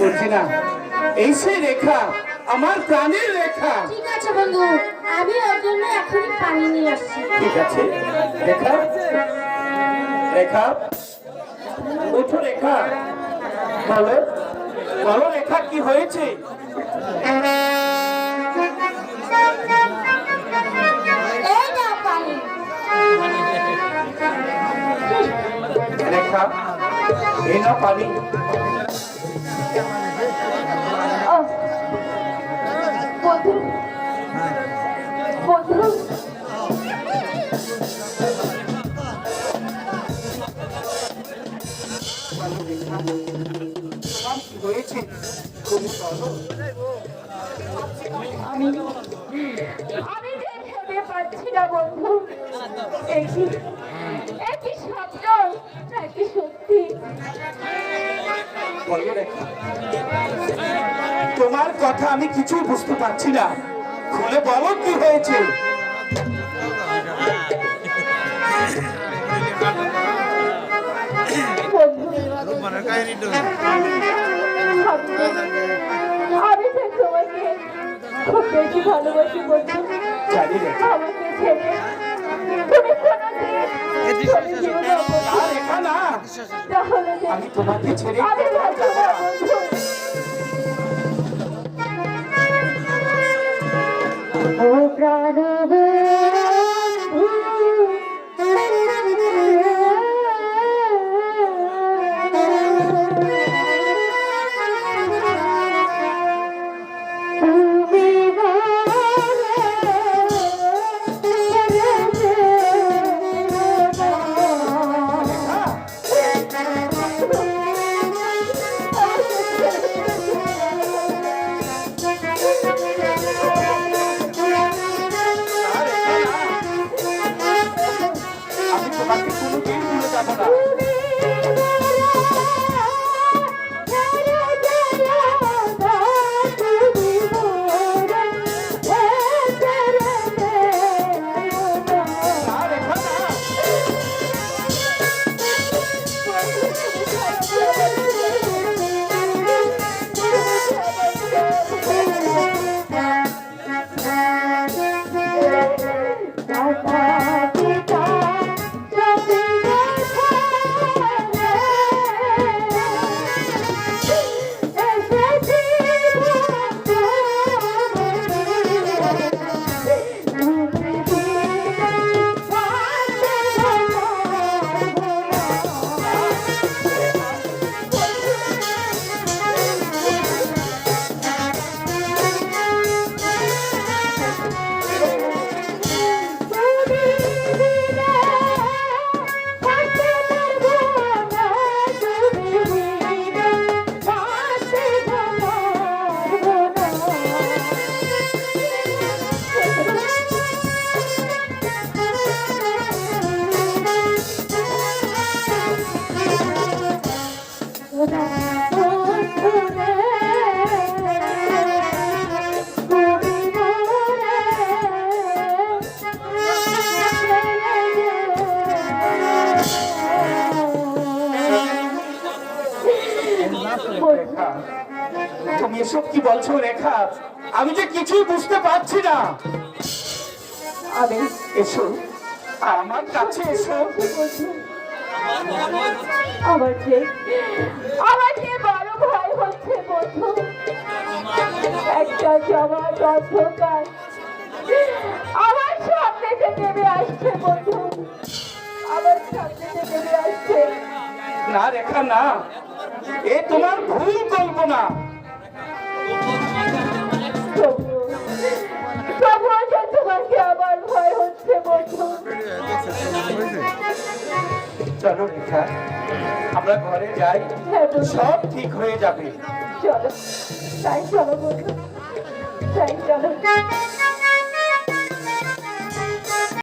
বলছি না। এই সে রেখা আমার প্রাণের রেখা। ঠিক আছে বন্ধু আমি ওর জন্য এখনই পানি নিয়ে আসছি। ঠিক আছে। রেখা? রেখা? ওঠো রেখা। বলো। বলো রেখা কি হয়েছে? এই না পানি। হয়েছে। আমি ভেবে না বন্ধু? একই একই স্বপ্ন নাকি সত্যি? তোমার কথা আমি কিছুই বুঝতে পারছি না। খুলে বলো কি হয়েছে? আমি তোমাকে খুব বেশি ভালোবাসি বন্ধু আমাকে ছেড়ে আমি তোমাকে ছেড়ে প্রাণ ভুলে যাব তুমি এসব কি বলছো, রেখা? আমি যে কিছুই বুঝতে পারছি না। আমি এসো। আমার কাছে এসো। আমার যে আমার যে বড় ভয় হচ্ছে বন্ধু। একটা জমাট অন্ধকার। আমার সামনে যে নেমে আসছে বন্ধু। আমার সামনে যে নেমে আসছে। না রেখা না। এ তোমার ভুল কল্পনা। তোমাকে আমার ভয় হচ্ছে বন্ধু। চলো রেখা আমরা ঘরে যাই হ্যাঁ সব ঠিক হয়ে যাবে। চলো। তাই চলো বন্ধু তাই চলো।